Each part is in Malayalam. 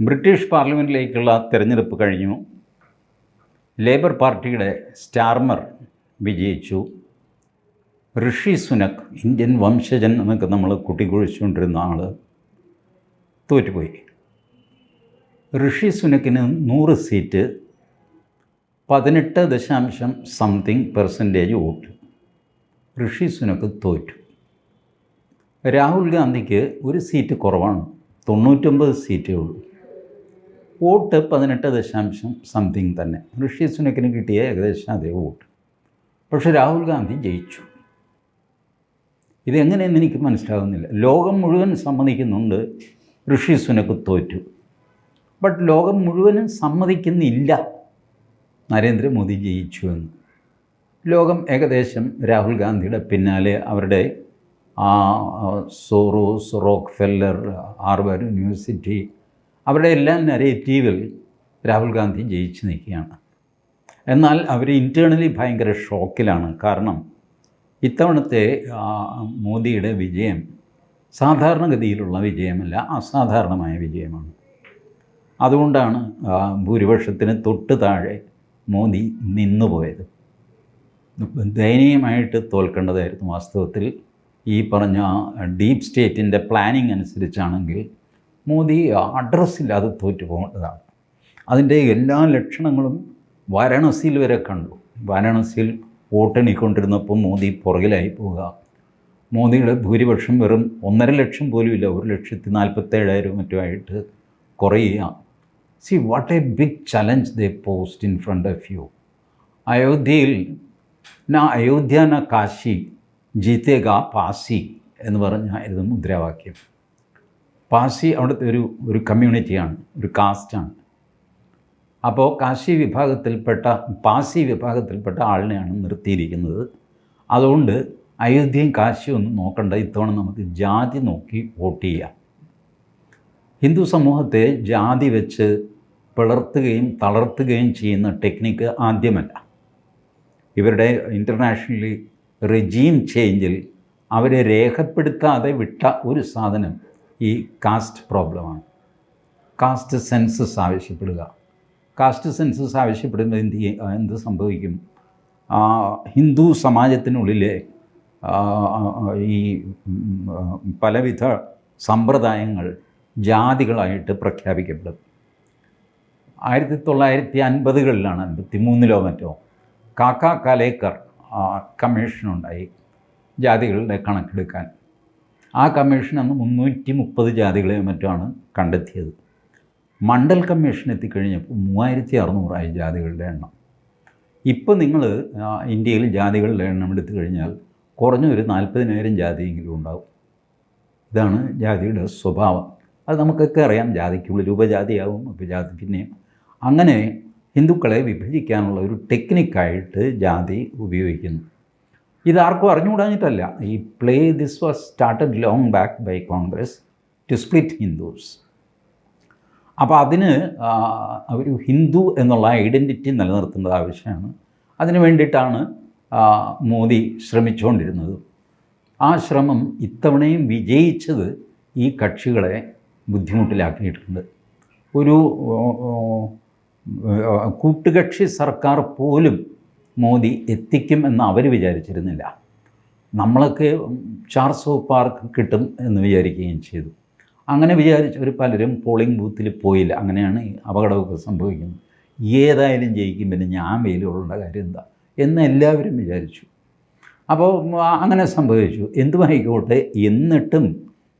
ബ്രിട്ടീഷ് പാർലമെന്റിലേക്കുള്ള തിരഞ്ഞെടുപ്പ് കഴിഞ്ഞു. ലേബർ പാർട്ടിയുടെ സ്റ്റാർമർ വിജയിച്ചു. ഋഷി സുനക് ഇന്ത്യൻ വംശജൻ എന്നൊക്കെ നമ്മൾ കുട്ടിക്കുഴിച്ചുകൊണ്ടിരുന്ന ആൾ തോറ്റുപോയി. ഋഷി സുനക്കിന് നൂറ് സീറ്റ് പതിനെട്ട് ദശാംശം something percentage vote. Rishi Sunak തോറ്റു. രാഹുൽ ഗാന്ധിക്ക് ഒരു സീറ്റ് കുറവാണ് തൊണ്ണൂറ്റൊമ്പത് സീറ്റേ ഉള്ളൂ. വോട്ട് പതിനെട്ട് ദശാംശം സംതിങ് തന്നെ. ഋഷി സുനക്കിന് കിട്ടിയ ഏകദേശം അതേ വോട്ട്. പക്ഷെ രാഹുൽ ഗാന്ധി ജയിച്ചു. ഇതെങ്ങനെയെന്ന് എനിക്ക് മനസ്സിലാകുന്നില്ല. ലോകം മുഴുവൻ സമ്മതിക്കുന്നുണ്ട് ഋഷി സുനക്ക് തോറ്റു. ബട്ട് ലോകം മുഴുവനും സമ്മതിക്കുന്നില്ല നരേന്ദ്രമോദി ജയിച്ചു എന്ന്. ലോകം ഏകദേശം രാഹുൽ ഗാന്ധിയുടെ പിന്നാലെ അവരുടെ ആ, Soros Rockefeller Harvard university അവരുടെ എല്ലാ നരേറ്റീവിൽ രാഹുൽ ഗാന്ധി ജയിച്ചു നിൽക്കുകയാണ്. എന്നാൽ അവർ ഇന്റേർണലി ഭയങ്കര ഷോക്കിലാണ് കാരണം ഇത്തവണത്തെ മോദിയുടെ വിജയം സാധാരണഗതിയിലുള്ള വിജയമല്ല അസാധാരണമായ വിജയമാണ്. അതുകൊണ്ടാണ് ഭൂരിപക്ഷത്തിന് തൊട്ട് താഴെ മോദി നിന്നുപോയത്. ദയനീയമായിട്ട് തോൽക്കേണ്ടതായിരുന്നു വാസ്തവത്തിൽ. ഈ പറഞ്ഞ ഡീപ് സ്റ്റേറ്റിന്റെ പ്ലാനിങ് അനുസരിച്ചാണെങ്കിൽ മോദി അഡ്രസ്സില്ലാതെ തോറ്റു പോകേണ്ടതാണ്. അതിന്റെ എല്ലാ ലക്ഷണങ്ങളും വാരാണസിയിൽ വരെ കണ്ടു. വാരാണസിയിൽ വോട്ടെണ്ണിക്കൊണ്ടിരുന്നപ്പോൾ മോദി പുറകിലായി പോവുക. മോദിയുടെ ഭൂരിപക്ഷം വെറും ഒന്നര ലക്ഷം പോലുമില്ല ഒരു ലക്ഷത്തി നാൽപ്പത്തേഴായിരം മറ്റുമായിട്ട് കുറയുക. See what a big challenge they post in front of you അയോധ്യയിൽ നാ അയോധ്യ ന കാശി ജീതേഗ പാസി എന്ന് പറഞ്ഞായിരുന്നു മുദ്രാവാക്യം. പാസി അവിടുത്തെ ഒരു ഒരു കമ്മ്യൂണിറ്റിയാണ് ഒരു കാസ്റ്റാണ്. അപ്പോൾ കാശി വിഭാഗത്തിൽപ്പെട്ട പാസി വിഭാഗത്തിൽപ്പെട്ട ആളിനെയാണ് നിർത്തിയിരിക്കുന്നത്. അതുകൊണ്ട് അയോധ്യയും കാശിയും ഒന്നും നോക്കണ്ട ഇത്തവണ നമുക്ക് ജാതി നോക്കി വോട്ട് ചെയ്യാം. ഹിന്ദു സമൂഹത്തെ ജാതി വെച്ച് പിളർത്തുകയും തളർത്തുകയും ചെയ്യുന്ന ടെക്നിക്ക് ആദ്യമല്ല. ഇവരുടെ ഇന്റർനാഷണലി റെജീം ചേഞ്ചിൽ അവരെ രേഖപ്പെടുത്താതെ വിട്ട ഒരു സാധനം ഈ കാസ്റ്റ് പ്രോബ്ലമാണ്. കാസ്റ്റ് സെൻസസ് ആവശ്യപ്പെടുക. കാസ്റ്റ് സെൻസസ് ആവശ്യപ്പെടുമ്പോൾ എന്ത് എന്ത് സംഭവിക്കും? ഹിന്ദു സമാജത്തിനുള്ളിലെ ഈ പലവിധ സമ്പ്രദായങ്ങൾ ജാതികളായിട്ട് പ്രഖ്യാപിക്കപ്പെടും. ആയിരത്തി തൊള്ളായിരത്തി അൻപതുകളിലാണ് അൻപത്തി മൂന്നിലോ മറ്റോ കാക്ക കലേക്കർ കമ്മീഷനുണ്ടായി ജാതികളുടെ കണക്കെടുക്കാൻ. ആ കമ്മീഷൻ അന്ന് മുന്നൂറ്റി മുപ്പത് ജാതികളെ മറ്റാണ് കണ്ടെത്തിയത്. മണ്ഡൽ കമ്മീഷൻ എത്തിക്കഴിഞ്ഞപ്പോൾ മൂവായിരത്തി അറുന്നൂറായി ജാതികളുടെ എണ്ണം. ഇപ്പോൾ നിങ്ങൾ ഇന്ത്യയിൽ ജാതികളുടെ എണ്ണം എടുത്തു കഴിഞ്ഞാൽ കുറഞ്ഞൊരു നാൽപ്പതിനായിരം ജാതിയെങ്കിലും ഉണ്ടാവും. ഇതാണ് ജാതിയുടെ സ്വഭാവം. അത് നമുക്കൊക്കെ അറിയാം ജാതിക്കുള്ളിൽ ഉപജാതിയാവും ഉപജാതി പിന്നെയും. അങ്ങനെ ഹിന്ദുക്കളെ വിഭജിക്കാനുള്ള ഒരു ടെക്നിക്കായിട്ട് ജാതി ഉപയോഗിക്കുന്നു. ഇതാർക്കും അറിഞ്ഞുകൂടാഞ്ഞിട്ടല്ല. ഈ play this was started long back by Congress to split Hindus അപ്പോൾ അതിന് ഒരു ഹിന്ദു എന്നുള്ള ഐഡന്റിറ്റി നിലനിർത്തേണ്ടത് ആവശ്യമാണ്. അതിന് വേണ്ടിയിട്ടാണ് മോദി ശ്രമിച്ചുകൊണ്ടിരുന്നത്. ആ ശ്രമം ഇത്തവണയും വിജയിച്ചത് ഈ കക്ഷികളെ ബുദ്ധിമുട്ടിലാക്കിയിട്ടുണ്ട്. ഒരു കൂട്ടുകക്ഷി സർക്കാർ പോലും മോദി എത്തിക്കും എന്ന് അവർ വിചാരിച്ചിരുന്നില്ല. നമ്മളൊക്കെ ചാർസോ പാർക്ക് കിട്ടും എന്ന് വിചാരിക്കുകയും ചെയ്തു. അങ്ങനെ വിചാരിച്ചവർ പലരും പോളിംഗ് ബൂത്തിൽ പോയില്ല. അങ്ങനെയാണ് അപകടമൊക്കെ സംഭവിക്കുന്നത്. ഏതായാലും ജയിക്കും. പിന്നെ ഞാൻ വെയിലുള്ള കാര്യം എന്താ? എന്ന് എല്ലാവരും വിചാരിച്ചു. അപ്പോൾ അങ്ങനെ സംഭവിച്ചു. എന്തുമായിക്കോട്ടെ എന്നിട്ടും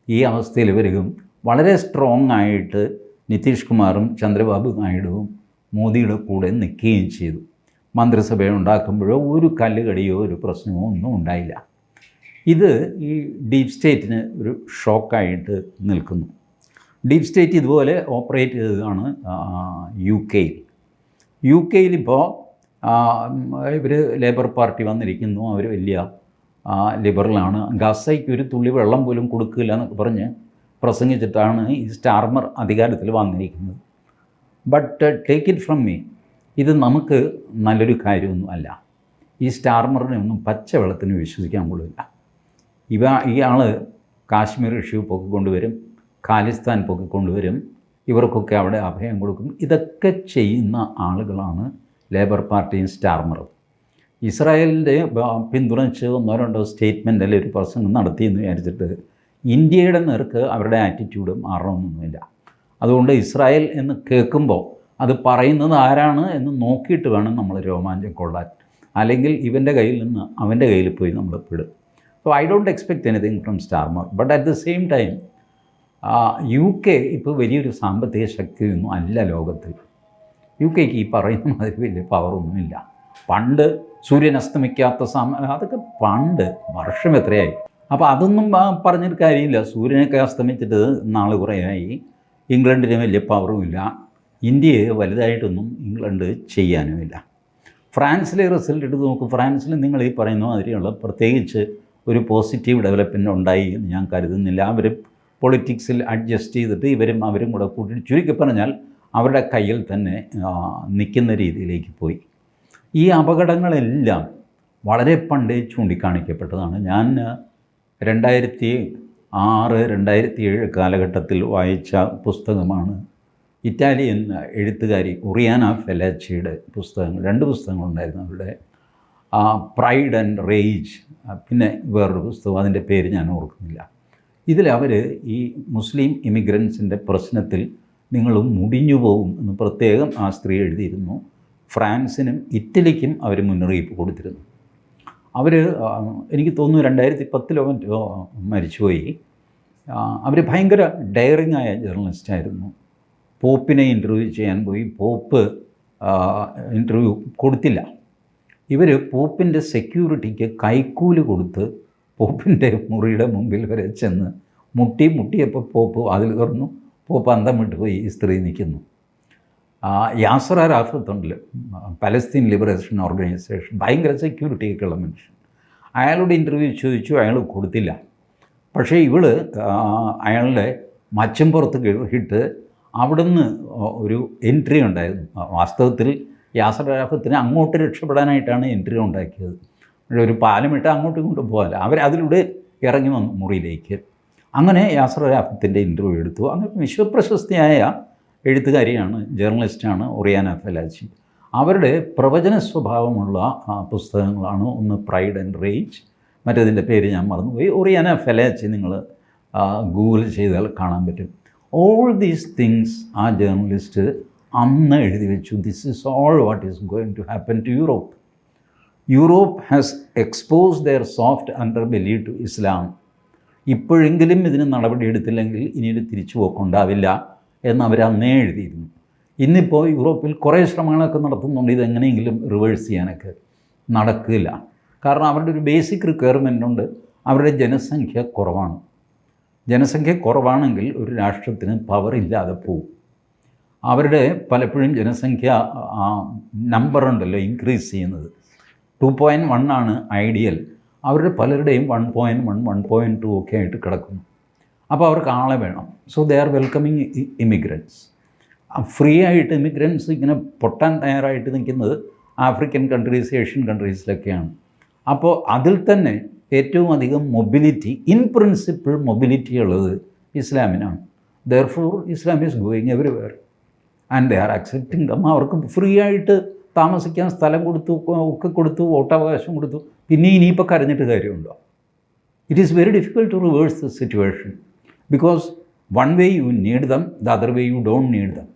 ഈ അവസ്ഥയിൽ വരികയും വളരെ സ്ട്രോങ് ആയിട്ട് നിതീഷ് കുമാറും ചന്ദ്രബാബു നായിഡുവും മോദിയുടെ കൂടെ നിൽക്കുകയും ചെയ്തു. മന്ത്രിസഭ ഉണ്ടാക്കുമ്പോഴോ ഒരു കല്ലുകടിയോ ഒരു പ്രശ്നമോ ഒന്നും ഉണ്ടായില്ല. ഇത് ഈ ഡീപ് സ്റ്റേറ്റിന് ഒരു ഷോക്കായിട്ട് നിൽക്കുന്നു. ഡീപ് സ്റ്റേറ്റ് ഇതുപോലെ ഓപ്പറേറ്റ് ചെയ്തതാണ് യു കെയിൽ യു കെയിലിപ്പോൾ ഇവർ ലേബർ പാർട്ടി വന്നിരിക്കുന്നു അവർ വലിയ ലിബറലാണ്. ഗസയ്ക്ക് ഒരു തുള്ളി വെള്ളം പോലും കൊടുക്കില്ല എന്നൊക്കെ പറഞ്ഞ് പ്രസംഗിച്ചിട്ടാണ് ഈ സ്റ്റാർമർ അധികാരത്തിൽ വന്നിരിക്കുന്നത്. But take it from me. ഇത് നമുക്ക് നല്ലൊരു കാര്യമൊന്നും അല്ല. ഈ സ്റ്റാർമറിനെ ഒന്നും പച്ച വെള്ളത്തിന് വിശ്വസിക്കാൻ കൊള്ളില്ല ഇവ ഇയാൾ കാശ്മീർ ഇഷ്യൂ പൊക്കിക്കൊണ്ടുവരും ഖാലിസ്ഥാൻ പൊക്കിക്കൊണ്ടുവരും ഇവർക്കൊക്കെ അവിടെ അഭയം കൊടുക്കും. ഇതൊക്കെ ചെയ്യുന്ന ആളുകളാണ് ലേബർ പാർട്ടിയും സ്റ്റാർമറും. ഇസ്രായേലിന്റെ പിന്തുണച്ച് ഒന്നോ രണ്ടോ സ്റ്റേറ്റ്മെന്റ് അല്ലെങ്കിൽ ഒരു പ്രസംഗം നടത്തിയെന്ന് വിചാരിച്ചിട്ട് ഇന്ത്യയുടെ നേർക്ക് അവരുടെ ആറ്റിറ്റ്യൂഡ് മാറണമെന്നൊന്നുമില്ല അതുകൊണ്ട് ഇസ്രായേൽ എന്ന് കേൾക്കുമ്പോൾ അത് പറയുന്നത് ആരാണ് എന്ന് നോക്കിയിട്ട് വേണം നമ്മൾ രോമാഞ്ചം കൊള്ളാൻ. അല്ലെങ്കിൽ ഇവന്റെ കയ്യിൽ നിന്ന് അവന്റെ കയ്യിൽ പോയി നമ്മൾ പെടും so I don't expect anything from Starmer but at the same time U K ഇപ്പോൾ വലിയൊരു സാമ്പത്തിക ശക്തിയൊന്നും അല്ല ലോകത്തിൽ യു കെക്ക് ഈ പറയുന്ന മാതിരി വലിയ പവറൊന്നുമില്ല പണ്ട് സൂര്യൻ അസ്തമിക്കാത്ത സമ അതൊക്കെ പണ്ട് വർഷം എത്രയായി? അപ്പോൾ അതൊന്നും പറഞ്ഞിട്ട് കാര്യമില്ല. സൂര്യനൊക്കെ അസ്തമിച്ചിട്ട് നാളെ കുറേയായി. ഇംഗ്ലണ്ടിന് വലിയ പവറുമില്ല ഇന്ത്യയെ വലുതായിട്ടൊന്നും ഇംഗ്ലണ്ട് ചെയ്യാനുമില്ല. ഫ്രാൻസിലെ റിസൾട്ട് എടുത്ത് നോക്കും. ഫ്രാൻസിൽ നിങ്ങൾ ഈ പറയുന്ന മാതിരിയുള്ള പ്രത്യേകിച്ച് ഒരു പോസിറ്റീവ് ഡെവലപ്മെന്റ് ഉണ്ടായി എന്ന് ഞാൻ കരുതുന്നില്ല. അവർ പൊളിറ്റിക്സിൽ അഡ്ജസ്റ്റ് ചെയ്തിട്ട് ഇവരും അവരും കൂടെ കൂട്ടി ചുരുക്കി പറഞ്ഞാൽ അവരുടെ കയ്യിൽ തന്നെ നിൽക്കുന്ന രീതിയിലേക്ക് പോയി. ഈ അപകടങ്ങളെല്ലാം വളരെ പണ്ടേ ചൂണ്ടിക്കാണിക്കപ്പെട്ടതാണ്. ഞാൻ രണ്ടായിരത്തി ആറ് രണ്ടായിരത്തി ഏഴ് കാലഘട്ടത്തിൽ വായിച്ച പുസ്തകമാണ് ഇറ്റാലിയൻ എഴുത്തുകാരി ഒറിയാന ഫെലാച്ചിയുടെ പുസ്തകങ്ങൾ രണ്ട് പുസ്തകങ്ങളുണ്ടായിരുന്നു അവരുടെ പ്രൈഡ് ആൻഡ് റേജ് പിന്നെ വേറൊരു പുസ്തകം അതിന്റെ പേര് ഞാൻ ഓർക്കുന്നില്ല. ഇതിൽ അവർ ഈ മുസ്ലിം ഇമിഗ്രൻസിന്റെ പ്രശ്നത്തിൽ നിങ്ങൾ മുടിഞ്ഞു പോകും എന്ന് പ്രത്യേകം ആ സ്ത്രീ എഴുതിയിരുന്നു. ഫ്രാൻസിനും ഇറ്റലിക്കും അവർ മുന്നറിയിപ്പ് കൊടുത്തിരുന്നു. അവർ എനിക്ക് തോന്നുന്നു രണ്ടായിരത്തി പത്തിലോ മറ്റോ മരിച്ചുപോയി. അവർ ഭയങ്കര ഡയറിങ് ആയ ജേർണലിസ്റ്റായിരുന്നു. പോപ്പിനെ ഇന്റർവ്യൂ ചെയ്യാൻ പോയി. പോപ്പ് ഇന്റർവ്യൂ കൊടുത്തില്ല. ഇവർ പോപ്പിന്റെ സെക്യൂരിറ്റിക്ക് കൈക്കൂലി കൊടുത്ത് പോപ്പിന്റെ മുറിയുടെ മുമ്പിൽ വരെ ചെന്ന് മുട്ടി മുട്ടിയപ്പോൾ പോപ്പ് അതിൽ തുറന്നു. പോപ്പ് അന്തം വിട്ട് പോയി ഈ സ്ത്രീ നിൽക്കുന്നു. അറാഫത്ത് ഉണ്ടല്ലോ പലസ്തീൻ ലിബറേഷൻ ഓർഗനൈസേഷൻ ഭയങ്കര സെക്യൂരിറ്റിയൊക്കെ ഉള്ള മനുഷ്യൻ. അയാളോട് ഇന്റർവ്യൂ ചോദിച്ചു അയാൾ കൊടുത്തില്ല. പക്ഷേ ഇവൾ അയാളുടെ മച്ചം പുറത്ത് കയറിയിട്ട് അവിടുന്ന് ഒരു എൻട്രി ഉണ്ടായിരുന്നു. വാസ്തവത്തിൽ യാസർ അറാഫത്തിന് അങ്ങോട്ട് രക്ഷപ്പെടാനായിട്ടാണ് എൻട്രി ഉണ്ടാക്കിയത്. ഒരു പാലമിട്ട് അങ്ങോട്ട് ഇങ്ങോട്ടും പോകാല്ല അവർ അതിലൂടെ ഇറങ്ങി വന്നു മുറിയിലേക്ക്. അങ്ങനെ യാസർ അറാഫത്തിന്റെ ഇന്റർവ്യൂ എടുത്തു. അങ്ങനെ വിശ്വപ്രശസ്തിയായ എഴുത്തുകാരിയാണ് ജേർണലിസ്റ്റാണ് ഒറിയാന ഫെലാച്ചി. അവരുടെ പ്രവചന സ്വഭാവമുള്ള പുസ്തകങ്ങളാണ് ഒന്ന് പ്രൈഡ് ആൻഡ് റേഞ്ച് മറ്റേതിന്റെ പേര് ഞാൻ മറന്നുപോയി. ഒറിയാന ഫെലാച്ചി നിങ്ങൾ ഗൂഗിൾ ചെയ്താൽ കാണാൻ പറ്റും. ഓൾ ദീസ് തിങ്സ് ആ ജേർണലിസ്റ്റ് അന്ന് എഴുതി വെച്ചു. This is all what is going to happen to Europe Europe has expose their soft underbelly to Islam ഇപ്പോഴെങ്കിലും ഇതിന് നടപടിയെടുത്തില്ലെങ്കിൽ ഇനിയൊരു തിരിച്ചു പോക്കുണ്ടാവില്ല എന്ന് അവർ അന്നേ എഴുതിയിരുന്നു. ഇന്നിപ്പോൾ യൂറോപ്പിൽ കുറേ ശ്രമങ്ങളൊക്കെ നടത്തുന്നുണ്ട്. ഇതെങ്ങനെയെങ്കിലും റിവേഴ്സ് ചെയ്യാനൊക്കെ നടക്കില്ല. കാരണം അവരുടെ ഒരു ബേസിക് റിക്വയർമെന്റ് ഉണ്ട്. അവരുടെ ജനസംഖ്യ കുറവാണ്. ജനസംഖ്യ കുറവാണെങ്കിൽ ഒരു രാഷ്ട്രത്തിന് പവർ ഇല്ലാതെ പോകും അവരുടെ പലപ്പോഴും ജനസംഖ്യ നമ്പർ ഉണ്ടല്ലോ ഇൻക്രീസ് ചെയ്യുന്നത്. ടു പോയിന്റ് വൺ ആണ് ഐഡിയൽ അവരുടെ പലരുടെയും one point one one point two ഒക്കെ ആയിട്ട് കിടക്കുന്നു. അപ്പോൾ അവർക്ക് ആളെ വേണം. So they are welcoming immigrants free ആയിട്ട് ഇമിഗ്രൻസ് ഇങ്ങനെ പൊട്ടാൻ തയ്യാറായിട്ട് നിൽക്കുന്നത് ആഫ്രിക്കൻ കൺട്രീസ് ഏഷ്യൻ കൺട്രീസിലൊക്കെയാണ് അപ്പോൾ അതിൽ തന്നെ ഏറ്റവും അധികം മൊബിലിറ്റി ഇൻ പ്രിൻസിപ്പിൾ മൊബിലിറ്റി ഉള്ളത് ഇസ്ലാമിനാണ്. Therefore Islam is going everywhere and they are accepting them അവർക്ക് ഫ്രീ ആയിട്ട് താമസിക്കാൻ സ്ഥലം കൊടുത്തു ഒക്കെ കൊടുത്തു വോട്ടവകാശം കൊടുത്തു. പിന്നെ ഇനിയിപ്പോൾ കരഞ്ഞിട്ട് കാര്യമുണ്ടോ? It is very difficult to reverse the situation because one way you need them the other way you don't need them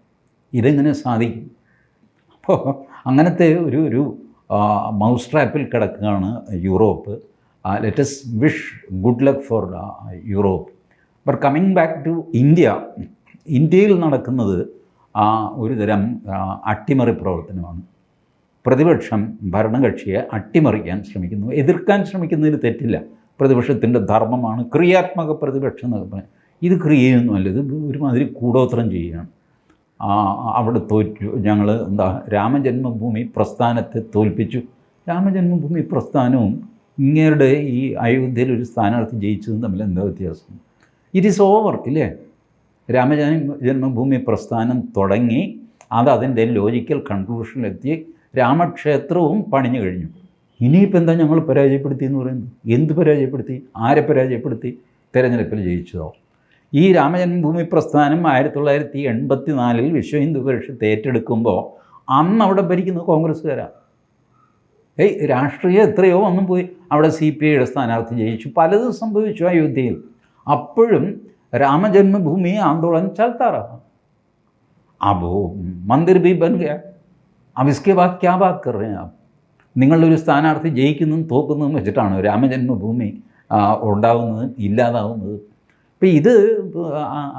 ഇതെങ്ങനെ സാധിക്കും? അപ്പോൾ അങ്ങനത്തെ ഒരു ഒരു മൗസ് ട്രാപ്പിൽ കിടക്കുകയാണ് Europe. Let's wish good luck for Europe but coming back to India ഇന്ത്യയിൽ നടക്കുന്നത് ആ, ഒരു തരം അട്ടിമറി പ്രവർത്തനമാണ്. പ്രതിപക്ഷം ഭരണകക്ഷിയെ അട്ടിമറിക്കാൻ ശ്രമിക്കുന്നു. എതിർക്കാൻ ശ്രമിക്കുന്നതിന് തെറ്റില്ല. പ്രതിപക്ഷത്തിന്റെ ധർമ്മമാണ് ക്രിയാത്മക പ്രതിപക്ഷം എന്നൊക്കെ പറയും ഇത് ക്രിയയൊന്നുമല്ല ഇത് ഒരുമാതിരി കൂടോത്രം ചെയ്യുകയാണ്. അവിടെ തോറ്റു ഞങ്ങൾ എന്താ രാമജന്മഭൂമി പ്രസ്ഥാനത്തെ തോൽപ്പിച്ചു. രാമജന്മഭൂമി പ്രസ്ഥാനവും ഇങ്ങയുടെ ഈ അയോധ്യയിൽ ഒരു സ്ഥാനാർത്ഥി ജയിച്ചതും തമ്മിൽ എന്താ വ്യത്യാസം? ഇറ്റ് ഈസ് ഓവർ ഇല്ലേ? രാമജന്മ ജന്മഭൂമി പ്രസ്ഥാനം തുടങ്ങി അത് അതിന്റെ ലോജിക്കൽ കൺക്ലൂഷനിലെത്തി രാമക്ഷേത്രവും പണിഞ്ഞു കഴിഞ്ഞു. ഇനിയിപ്പോൾ എന്താ ഞങ്ങൾ പരാജയപ്പെടുത്തി എന്ന് പറയുന്നത്? എന്ത് പരാജയപ്പെടുത്തി? ആരെ പരാജയപ്പെടുത്തി? തിരഞ്ഞെടുപ്പിൽ ജയിച്ചതോ? ഈ രാമജന്മഭൂമി പ്രസ്ഥാനം ആയിരത്തി തൊള്ളായിരത്തി എൺപത്തി നാലിൽ വിശ്വ ഹിന്ദു പരിഷത്ത് ഏറ്റെടുക്കുമ്പോൾ അന്ന് അവിടെ ഭരിക്കുന്നത് കോൺഗ്രസ്സുകാരാണ് ഏയ് രാഷ്ട്രീയം എത്രയോ ഒന്നും പോയി. അവിടെ സി പി ഐയുടെ സ്ഥാനാർത്ഥി ജയിച്ചു. പലതും സംഭവിച്ചു അയോധ്യയിൽ അപ്പോഴും രാമജന്മഭൂമി ആന്തോളൻ ചലത്താറാണ് അപ്പോ മന്ദിർ ബി भी बन गया अब നിങ്ങളൊരു സ്ഥാനാർത്ഥി ജയിക്കുന്നതും തോക്കുന്നതും വെച്ചിട്ടാണ് രാമജന്മഭൂമി ഉണ്ടാവുന്നത് ഇല്ലാതാവുന്നത്? ഇപ്പം ഇത്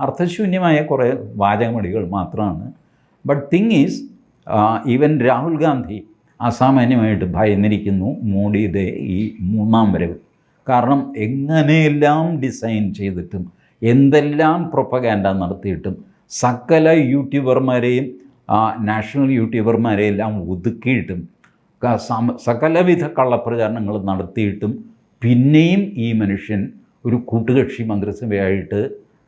അർത്ഥശൂന്യമായ കുറേ വാചകമടികൾ മാത്രമാണ്. But thing is even Rahul Gandhi അസാമാന്യമായിട്ട് ഭയന്നിരിക്കുന്നു മോഡിയുടെ ഈ മൂന്നാം വരവ്. കാരണം എങ്ങനെയെല്ലാം ഡിസൈൻ ചെയ്തിട്ടും എന്തെല്ലാം പ്രൊപ്പഗാൻഡ നടത്തിയിട്ടും സകല യൂട്യൂബർമാരെയും നാഷണൽ യൂട്യൂബർമാരെയെല്ലാം ഒതുക്കിയിട്ടും സകലവിധ കള്ളപ്രചാരണങ്ങൾ നടത്തിയിട്ടും പിന്നെയും ഈ മനുഷ്യൻ ഒരു കൂട്ടുകക്ഷി മന്ത്രിസഭയായിട്ട്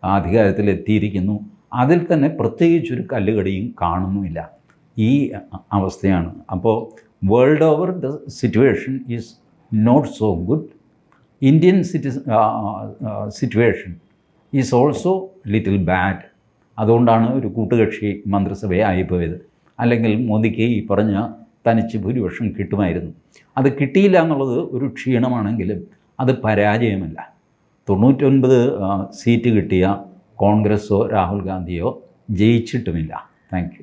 അധികാരത്തിലെത്തിയിരിക്കുന്നു അതിൽ തന്നെ പ്രത്യേകിച്ചൊരു കല്ലുകടിയും കാണുന്നുമില്ല. ഈ അവസ്ഥയാണ്. അപ്പോൾ world over the situation is not so good Indian cities situation is also little bad അതുകൊണ്ടാണ് ഒരു കൂട്ടുകക്ഷി മന്ത്രിസഭയെ ആയിപ്പോയത്. അല്ലെങ്കിൽ മോദിക്ക് ഈ പറഞ്ഞ തനിച്ച് ഭൂരിപക്ഷം കിട്ടുമായിരുന്നു. അത് കിട്ടിയില്ല എന്നുള്ളത് ഒരു ക്ഷീണമാണെങ്കിലും അത് പരാജയമല്ല. തൊണ്ണൂറ്റൊൻപത് സീറ്റ് കിട്ടിയ കോൺഗ്രസ്സോ രാഹുൽ ഗാന്ധിയോ ജയിച്ചിട്ടുമില്ല. താങ്ക്